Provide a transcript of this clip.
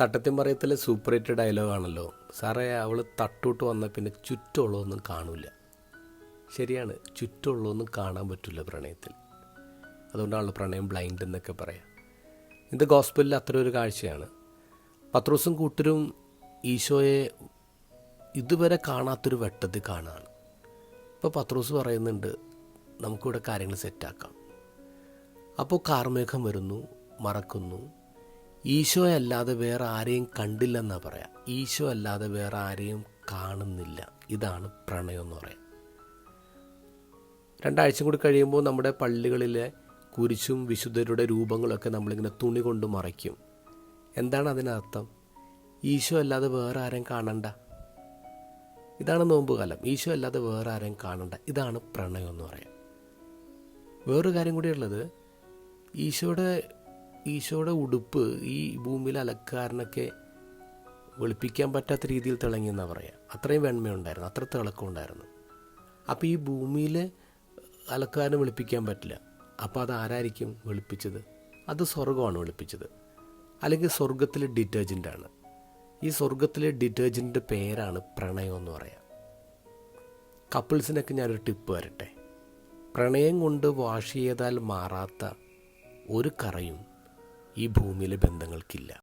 തട്ടത്തിൻപറയത്തിലെ super hit ഡയലോഗാണല്ലോ സാറേ അവൾ തട്ടോട്ട് വന്ന പിന്നെ ചുറ്റുള്ളതൊന്നും കാണൂല. ശരിയാണ് ചുറ്റുള്ളതൊന്നും കാണാൻ പറ്റില്ല പ്രണയത്തിൽ. അതുകൊണ്ടാണല്ലോ പ്രണയം ബ്ലൈൻഡ് എന്നൊക്കെ പറയാം. ഇത് ഗോസ്പലിൽ അത്ര ഒരു കാഴ്ചയാണ്. പത്രോസും കൂട്ടരും ഈശോയെ ഇതുവരെ കാണാത്തൊരു വെട്ടത്തിൽ കാണുകയാണ് ഇപ്പോൾ പത്രോസ് പറയുന്നുണ്ട് നമുക്കിവിടെ കാര്യങ്ങൾ സെറ്റാക്കാം അപ്പോൾ കാർമേഘം വരുന്നു മറക്കുന്നു. ഈശോ അല്ലാതെ വേറെ ആരെയും കണ്ടില്ലെന്നാണ് പറയാം. ഈശോ അല്ലാതെ വേറെ ആരെയും കാണുന്നില്ല. ഇതാണ് പ്രണയം എന്ന് പറയാം. രണ്ടാഴ്ച കൂടി കഴിയുമ്പോൾ നമ്മുടെ പള്ളികളിലെ കുരിശും വിശുദ്ധരുടെ രൂപങ്ങളൊക്കെ നമ്മളിങ്ങനെ തുണി കൊണ്ട് മറയ്ക്കും. എന്താണ് അതിനർത്ഥം? ഈശോ അല്ലാതെ വേറെ ആരെയും കാണണ്ട. ഇതാണ് നോമ്പുകാലം ഈശോ അല്ലാതെ വേറെ ആരെയും കാണണ്ട. ഇതാണ് പ്രണയം എന്ന് പറയാം. വേറൊരു കാര്യം കൂടിയുള്ളത് ഈശോയുടെ ഈശോയുടെ ഉടുപ്പ് ഈ ഭൂമിയിലെ അലക്കാരനൊക്കെ വെളുപ്പിക്കാൻ പറ്റാത്ത രീതിയിൽ തിളങ്ങിയെന്നാണ് പറയുക അത്രയും വെണ്മയുണ്ടായിരുന്നു അത്ര തിളക്കം ഉണ്ടായിരുന്നു. അപ്പോൾ ഈ ഭൂമിയിൽ അലക്കാരനെ വെളുപ്പിക്കാൻ പറ്റില്ല. അപ്പോൾ അത് ആരായിരിക്കും വെളുപ്പിച്ചത്? അത് സ്വർഗമാണ് വെളുപ്പിച്ചത്. അല്ലെങ്കിൽ സ്വർഗത്തിലെ ഡിറ്റർജന്റാണ് ഈ സ്വർഗത്തിലെ ഡിറ്റർജന്റിന്റെ പേരാണ് പ്രണയം എന്ന് പറയാം. കപ്പിൾസിനൊക്കെ ഞാനൊരു ടിപ്പ് വരട്ടെ. പ്രണയം കൊണ്ട് വാഷ് ചെയ്താൽ മാറാത്ത ഒരു കറയും ഈ ഭൂമിയിലെ ബന്ധങ്ങൾക്കില്ല.